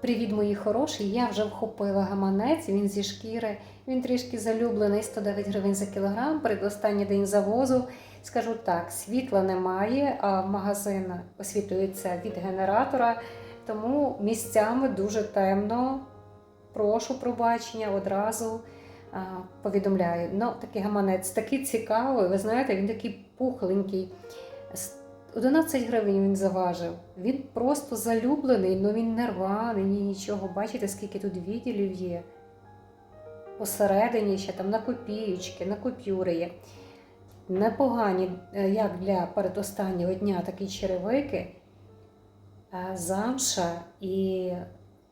Привіт, мої хороші! Я вже вхопила гаманець, він зі шкіри. Він трішки залюблений, 109 гривень за кілограм. Передостанній день завозу. Скажу так, світла немає, а магазин освітлюється від генератора, тому місцями дуже темно. Прошу пробачення одразу а, повідомляю. Ну, такий гаманець такий цікавий, ви знаєте, він такий пухленький. С- 11 гривень він заважив. Він просто залюблений, але він не рваний, ні нічого. Бачите, скільки тут відділів є. Посередині ще там на копієчки, на купюри є. Непогані, е, як для передостаннього дня такі черевики, Е, замша і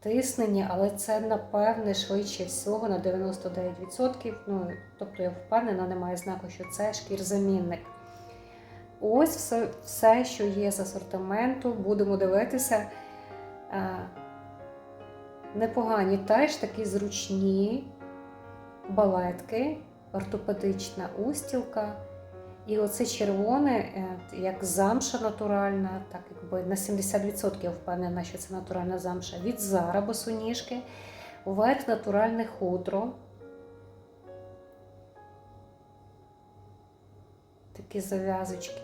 тиснення, але це напевне швидше всього на 99%. Ну, тобто я впевнена, немає знаку, що це шкірзамінник. Ось все, все, що є з асортименту, будемо дивитися. Е, Непогані теж такі зручні балетки, ортопедична устілка. І оце червоне, е, як замша натуральна, так якби на 70% впевнена, що це натуральна замша. Від Зара босоніжки, верх натуральне хутро. Такі зав'язочки.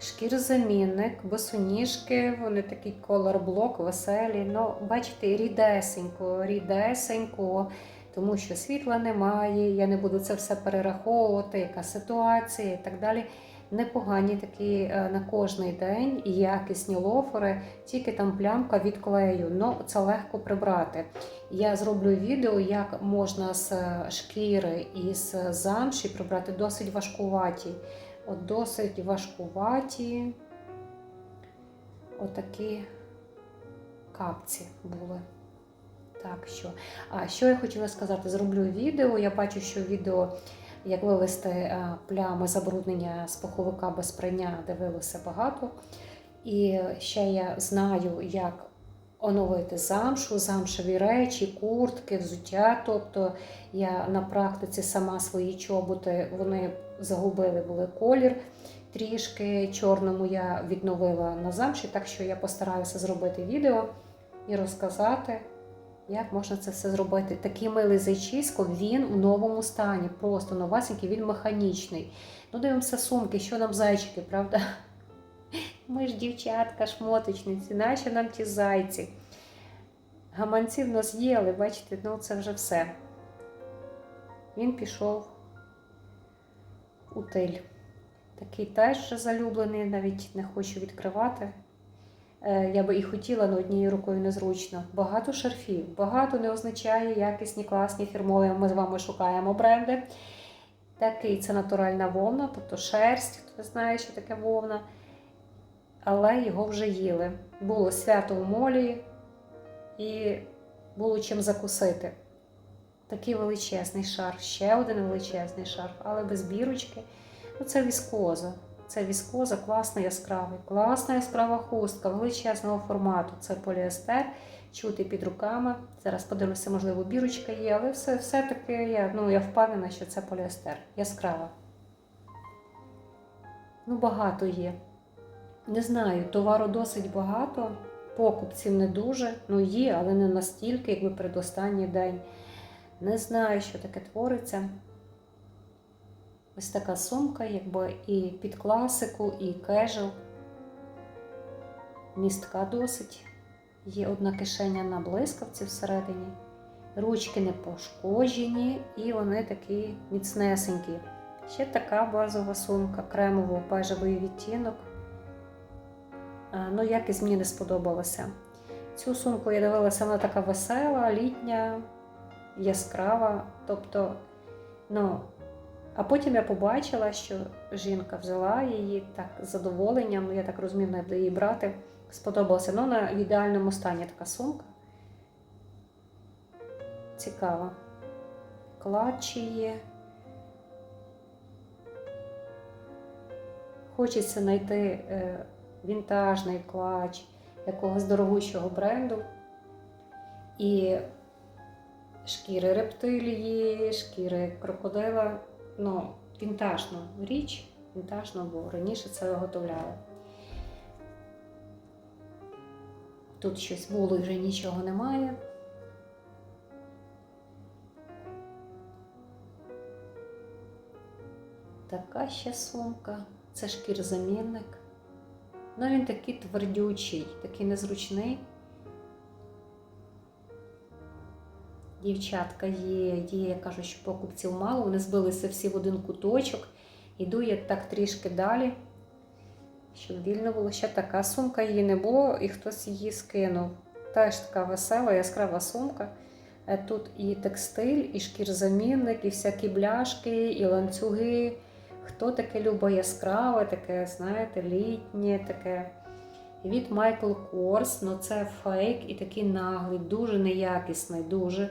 Шкірозамінник, босоніжки, вони такий колор-блок, веселі. Ну, бачите, рідесенько, рідесенько, тому що світла немає, я не буду це все перераховувати, яка ситуація і так далі. Непогані такі е, на кожний день і якісні лофери, тільки там плямка від клею. Ну, це легко прибрати. Я зроблю відео, як можна з е, шкіри і з замші прибрати досить важкуваті. От досить важкуваті отакі капці були. Так що, а що я хотіла сказати? Зроблю відео. Я бачу, що відео, як вивести плями забруднення з пуховика без прання, дивилося багато. І ще я знаю, як оновити замшу, замшеві речі, куртки, взуття. Тобто я на практиці сама свої чоботи вони загубили були колір. Трішки чорному я відновила на замші, так що я постараюся зробити відео і розказати, як можна це все зробити. Такий милий зайчисько, він у новому стані, просто новасенький, він механічний. Ну, дивимося сумки, що нам зайчики, правда? Ми ж дівчатка, шмоточниці, наче нам ті зайці. Гаманців нас є, але бачите, ну це вже все. Він пішов у тиль. Такий теж залюблений, навіть не хочу відкривати. Е, Я би і хотіла, але однією рукою незручно. Багато шарфів. Багато не означає якісні, класні, фірмові. Ми з вами шукаємо бренди. Такий це натуральна вовна, тобто шерсть, хто не знає, що таке вовна. Але його вже їли. Було свято у молі і було чим закусити. Такий величезний шарф, ще один величезний шарф, але без бірочки. Ну, це віскоза. Це віскоза, класна яскравий, класна яскрава хустка величезного формату. Це поліестер, чути під руками. Зараз подивлюся, можливо, бірочка є, але все, все-таки я, ну, я впевнена, що це поліестер. Яскрава. Ну, багато є. Не знаю, товару досить багато, покупців не дуже. Ну, є, але не настільки, якби передостанній день. Не знаю, що таке твориться. Ось така сумка, якби і під класику, і кежел. Містка досить. Є одна кишеня на блискавці всередині. Ручки не пошкоджені, і вони такі міцнесенькі. Ще така базова сумка, кремово-бежевий відтінок. Ну, якість мені не сподобалася. Цю сумку я дивилася, вона така весела, літня, яскрава. Тобто, ну, а потім я побачила, що жінка взяла її так з задоволенням, я так розумію, не її брати. Сподобалося. Ну, на в ідеальному стані така сумка. Цікава. Клатчі є. Хочеться знайти е, вінтажний клач якогось дорогущого бренду. І шкіри рептилії, шкіри крокодила. Ну, вінтажну річ, вінтажну, бо раніше це виготовляли. Тут щось було і вже нічого немає. Така ще сумка. Це шкірзамінник. Ну він такий твердючий, такий незручний. Дівчатка є, є, я кажу, що покупців мало, вони збилися всі в один куточок. Іду я так трішки далі, щоб вільно було. Ще така сумка її не було, і хтось її скинув. Теж така весела, яскрава сумка. Е, Тут і текстиль, і шкірзамінник, і всякі бляшки, і ланцюги. Хто таке любить яскраве, таке, знаєте, літнє таке. Від Michael Kors, ну це фейк і такий наглий, дуже неякісний, дуже.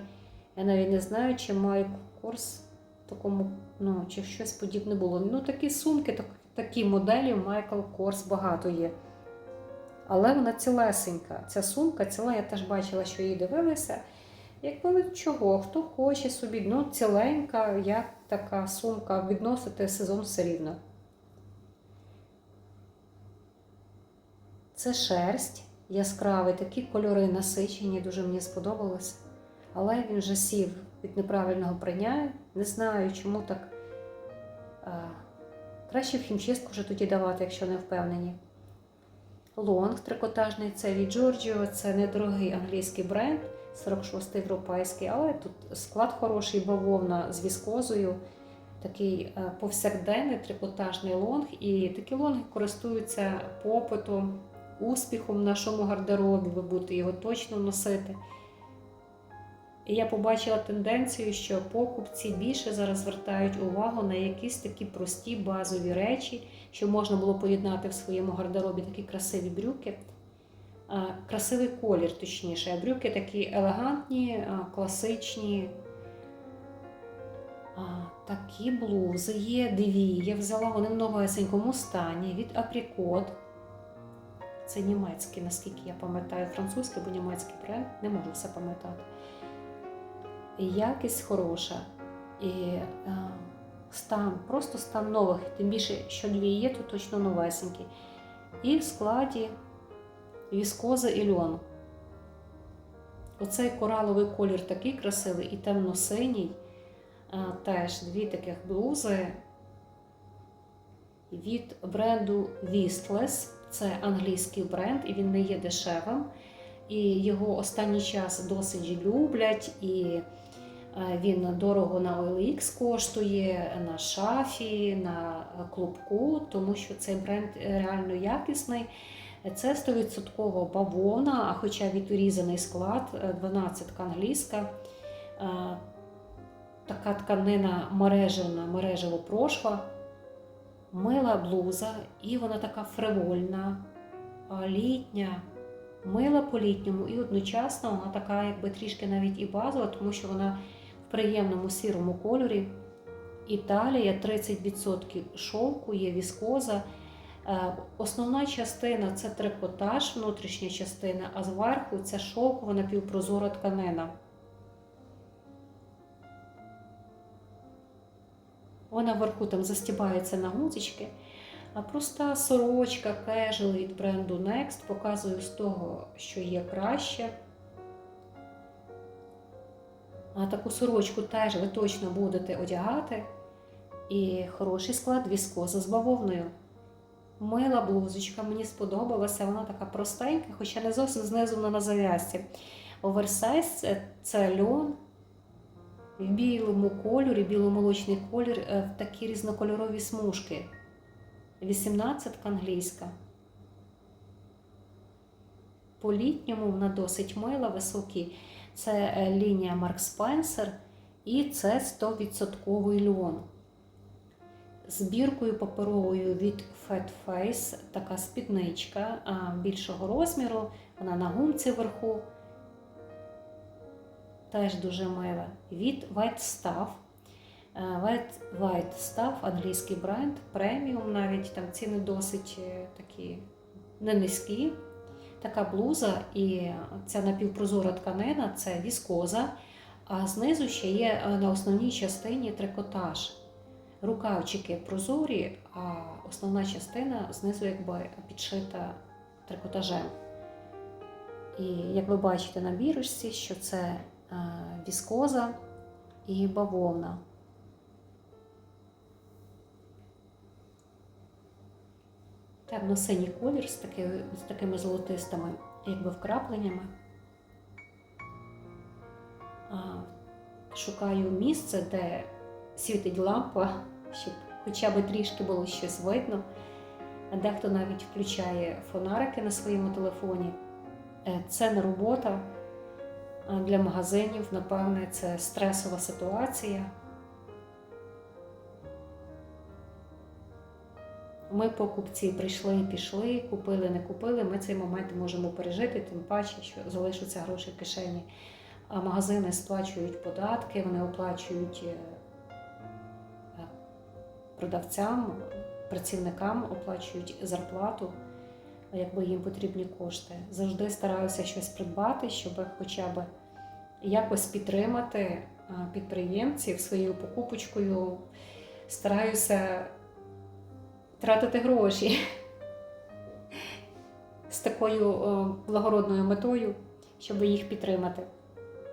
Я навіть не знаю, чи Kors в такому, ну, чи щось подібне було. Ну, такі сумки, так, такі моделі Michael Kors багато є. Але вона цілесенька. Ця сумка ціла, я теж бачила, що її дивилися. Якби чого, хто хоче собі, ну ціленька, як така сумка, відносити сезон все рівно. Це шерсть, яскравий, такі кольори насичені, дуже мені сподобалось. Але він вже сів від неправильного прання. Не знаю, чому так. А, краще в хімчистку вже тоді давати, якщо не впевнені. Лонг трикотажний це від Giorgio, це недорогий англійський бренд, 46-й європейський, але тут склад хороший, бавовна з віскозою, такий е, повсякденний трикотажний лонг. І такі лонги користуються попитом, успіхом в нашому гардеробі, ви будете його точно носити. І я побачила тенденцію, що покупці більше зараз звертають увагу на якісь такі прості базові речі, що можна було поєднати в своєму гардеробі такі красиві брюки. Красивий колір, точніше. Брюки такі елегантні, класичні. Такі блузи є дві. Я взяла вони в новесенькому стані від Apricot. Це німецький, наскільки я пам'ятаю, французький або німецький бренд, не можу все пам'ятати. Якість хороша. І е, стан, просто стан нових, тим більше, що дві є, то точно новесенькі. І в складі віскоза і льон. Оцей кораловий колір такий красивий і темно-синій. Е, теж дві таких блузи від бренду Vistless. Це англійський бренд, і він не є дешевим. І його останній час досить люблять. І він дорого на OLX коштує, на шафі, на клубку, тому що цей бренд реально якісний. Це 100% бавовна, а хоча відрізаний склад, 12 англійська. Е, Така тканина мережевна, мережево прошва, мила блуза, і вона така фривольна, літня, мила по-літньому, і одночасно вона така, якби трішки навіть і базова, тому що вона приємному сірому кольорі. Італія 30% шовку, є віскоза. Е, Основна частина це трикотаж, внутрішня частина, а зверху це шовкова напівпрозора тканина. Вона вверху там застібається на гудзички. А проста сорочка кежел від бренду Next показую з того, що є краще. А таку сорочку теж ви точно будете одягати. І хороший склад віскоза з бавовною. Мила блузочка, мені сподобалася, вона така простенька, хоча не зовсім знизу вона на зав'язці. Оверсайз це, льон в білому кольорі, біломолочний колір, е, в такі різнокольорові смужки. 18 англійська. По літньому вона досить мила, високі. Це е, лінія Mark Spencer і це 100% льон. Збіркою паперовою від Fat Face, така спідничка більшого розміру, вона на гумці вверху. Теж дуже мила. Від White Stuff. Е, White, White Stuff, англійський бренд, преміум навіть там ціни досить е, такі не низькі. Така блуза і ця напівпрозора тканина це віскоза, а знизу ще є е, на основній частині трикотаж. Рукавчики прозорі, а основна частина знизу якби підшита трикотажем. І як ви бачите на бірочці, що це е, віскоза і бавовна. Темно-синій колір з, таки, з такими золотистими, якби вкрапленнями. Шукаю місце, де світить лампа, щоб хоча б трішки було щось видно. Дехто навіть включає фонарики на своєму телефоні. Е, Це не робота для магазинів, напевне, це стресова ситуація. Ми покупці прийшли пішли, купили, не купили. Ми цей момент можемо пережити, тим паче, що залишаться гроші в кишені. А магазини сплачують податки, вони оплачують е, продавцям, працівникам оплачують зарплату, якби їм потрібні кошти. Завжди стараюся щось придбати, щоб хоча б якось підтримати е, підприємців своєю покупочкою. Стараюся тратити гроші з такою благородною метою, щоб їх підтримати.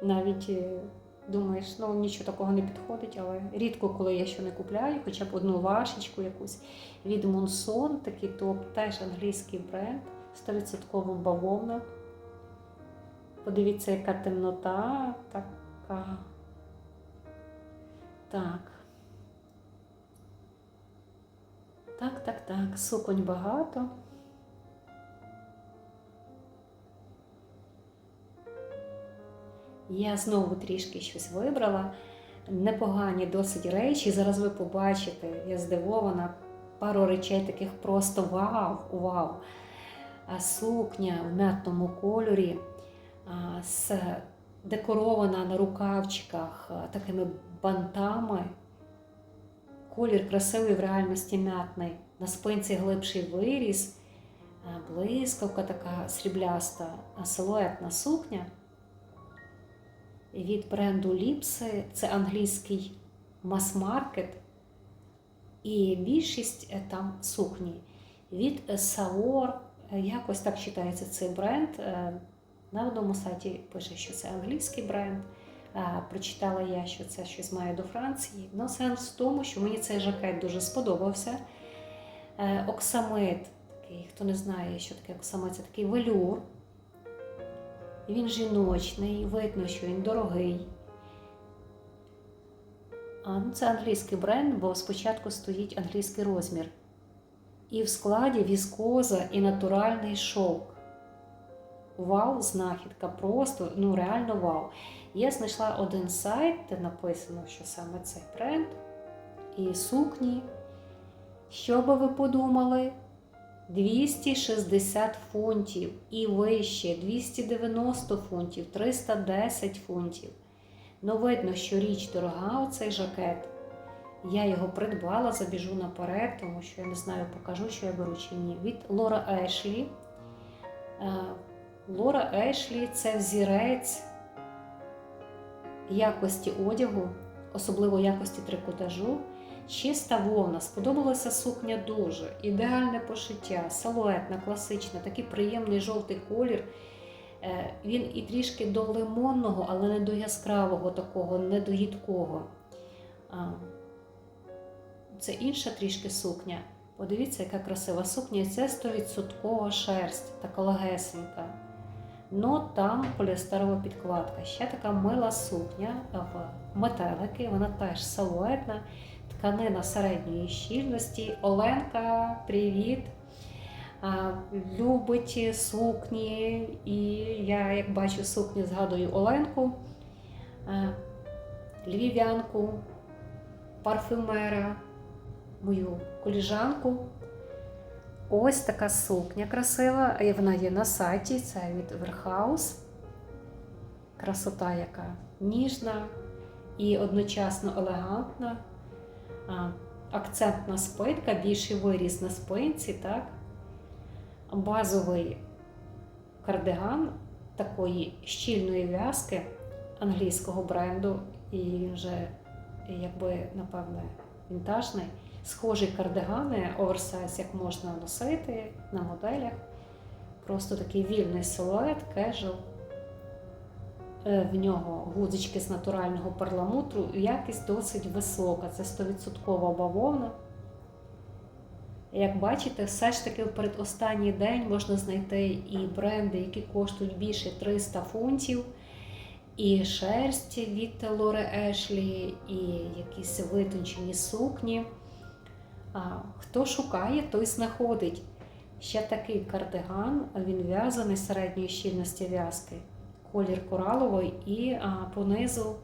Навіть е, думаєш, ну нічого такого не підходить, але рідко, коли я що не купляю, хоча б одну вашечку якусь від Monson, такий топ, теж англійський бренд, 100% бавовна. Подивіться, яка темнота, така. Так. Так, так, так, суконь багато. Я знову трішки щось вибрала. Непогані досить речі. Зараз ви побачите, я здивована. Пару речей таких просто вау! Вау! А сукня в м'ятному кольорі, а, з декорована на рукавчиках такими бантами. Колір красивий в реальності м'ятний. На спинці глибший виріз, а, блискавка така срібляста, силуетна сукня від бренду Ліпси. Це англійський мас-маркет. І більшість е, там сукні. Від Saor, е, якось так читається цей бренд. Е, На одному сайті пише, що це англійський бренд. Прочитала я, що це щось має до Франції. Ну, сенс в тому, що мені цей жакет дуже сподобався. Е, Оксамит, такий, хто не знає, що таке оксамит, це такий велюр. Він жіночний, видно, що він дорогий. А, ну, це англійський бренд, бо спочатку стоїть англійський розмір. І в складі віскоза і натуральний шовк. Вау, знахідка, просто, ну реально вау. Я знайшла один сайт, де написано, що саме цей бренд. І сукні. Що би ви подумали? 260 фунтів і вище, 290 фунтів, 310 фунтів. Ну, видно, що річ дорога, оцей жакет. Я його придбала, забіжу наперед, тому що я не знаю, покажу, що я беру чи ні. Від Лора Ешлі. Лора Ешлі це взірець якості одягу, особливо якості трикотажу. Чиста вовна, сподобалася сукня дуже, ідеальне пошиття, салуетна, класична, такий приємний жовтий колір. Е, Він і трішки до лимонного, але не до яскравого такого, не до гідкого. Це інша трішки сукня. Подивіться, яка красива сукня. Це 100% шерсть, така легесенька. Но там поліестерова підкладка. Ще така мила сукня в метелики, вона теж салуетна, тканина середньої щільності. Оленка, привіт! Любить сукні, і я, як бачу сукні, згадую Оленку, львів'янку, парфюмера, мою коліжанку. Ось така сукня красива, і вона є на сайті, це від Верхаус. Красота яка ніжна і одночасно елегантна. Акцентна спинка, більший виріз на спинці, так? Базовий кардиган такої щільної в'язки англійського бренду, і він вже, якби, напевне, вінтажний. Схожі кардигани, оверсайз, як можна носити на моделях. Просто такий вільний силует, кежел. Е, В нього гудзички з натурального перламутру, якість досить висока. Це 100% бавовна. Як бачите, все ж таки в передостанній день можна знайти і бренди, які коштують більше 300 фунтів, і шерсть від Лори Ешлі, і якісь витончені сукні. Хто шукає, той знаходить. Ще такий кардиган, він в'язаний середньої щільності в'язки, колір кораловий і понизу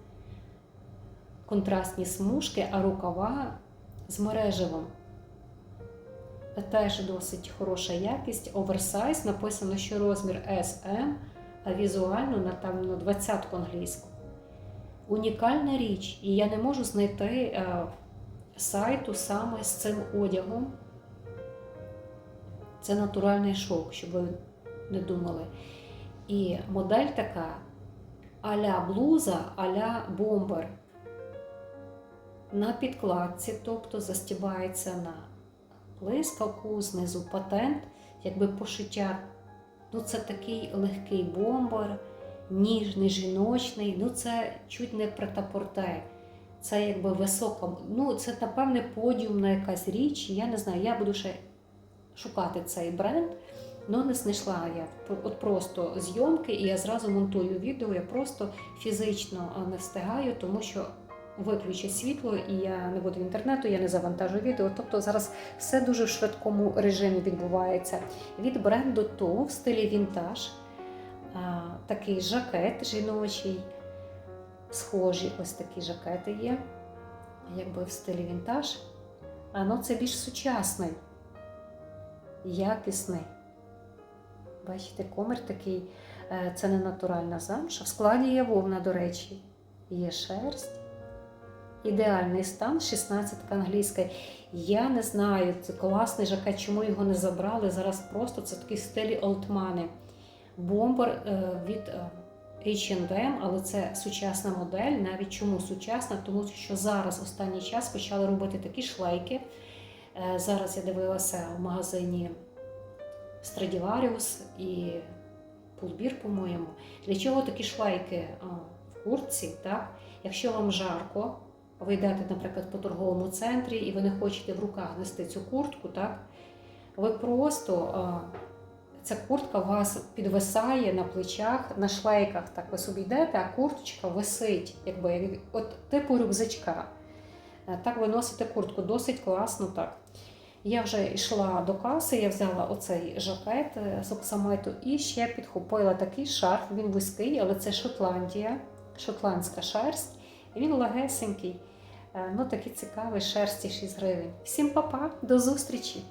контрастні смужки, а рукава з мережевим. Теж досить хороша якість, оверсайз. Написано, що розмір SM, а візуально напевно 20 англійську. Унікальна річ, і я не можу знайти е, сайту саме з цим одягом. Це натуральний шовк, щоб ви не думали. І модель така а-ля блуза, а-ля бомбер. На підкладці, тобто застібається на блискавку, знизу патент, якби пошиття. Ну, це такий легкий бомбер, ніжний, жіночний, ну це чуть не претапорте. Це якби висока, ну це, напевне, подіумна якась річ. Я не знаю, я буду ще шукати цей бренд, але не знайшла я от просто зйомки, і я зразу монтую відео. Я просто фізично не встигаю, тому що виключить світло, і я не буду інтернету, я не завантажу відео. Тобто зараз все дуже в швидкому режимі відбувається. Від бренду ТО в стилі вінтаж. Такий жакет жіночий. Схожі ось такі жакети є, якби в стилі вінтаж. А ну це більш сучасний, якісний. Бачите, комір такий, е, це не натуральна замша. В складі є вовна, до речі, є шерсть. Ідеальний стан, 16 англійська. Я не знаю, це класний жакет, чому його не забрали. Зараз просто це такий стилі олдмани. Бомбер е, від е, H&M, але це сучасна модель. Навіть чому сучасна? Тому що зараз останній час почали робити такі шлейки. Е, Зараз я дивилася в магазині Stradivarius і Пулбір, по-моєму. Для чого такі шлейки в куртці? Так? Якщо вам жарко, ви йдете, наприклад, по торговому центрі і ви не хочете в руках нести цю куртку, так? ви просто. Ця куртка у вас підвисає на плечах, на шлейках. Так ви собі йдете, а курточка висить, якби от типу рюкзачка. Е, Так ви носите куртку, досить класно так. Я вже йшла до каси, я взяла оцей жакет е, з оксамиту і ще підхопила такий шарф. Він вузький, але це Шотландія, шотландська шерсть. Він легесенький. Е, Ну такий цікавий шерсті 6 гривень. Всім па-па, до зустрічі!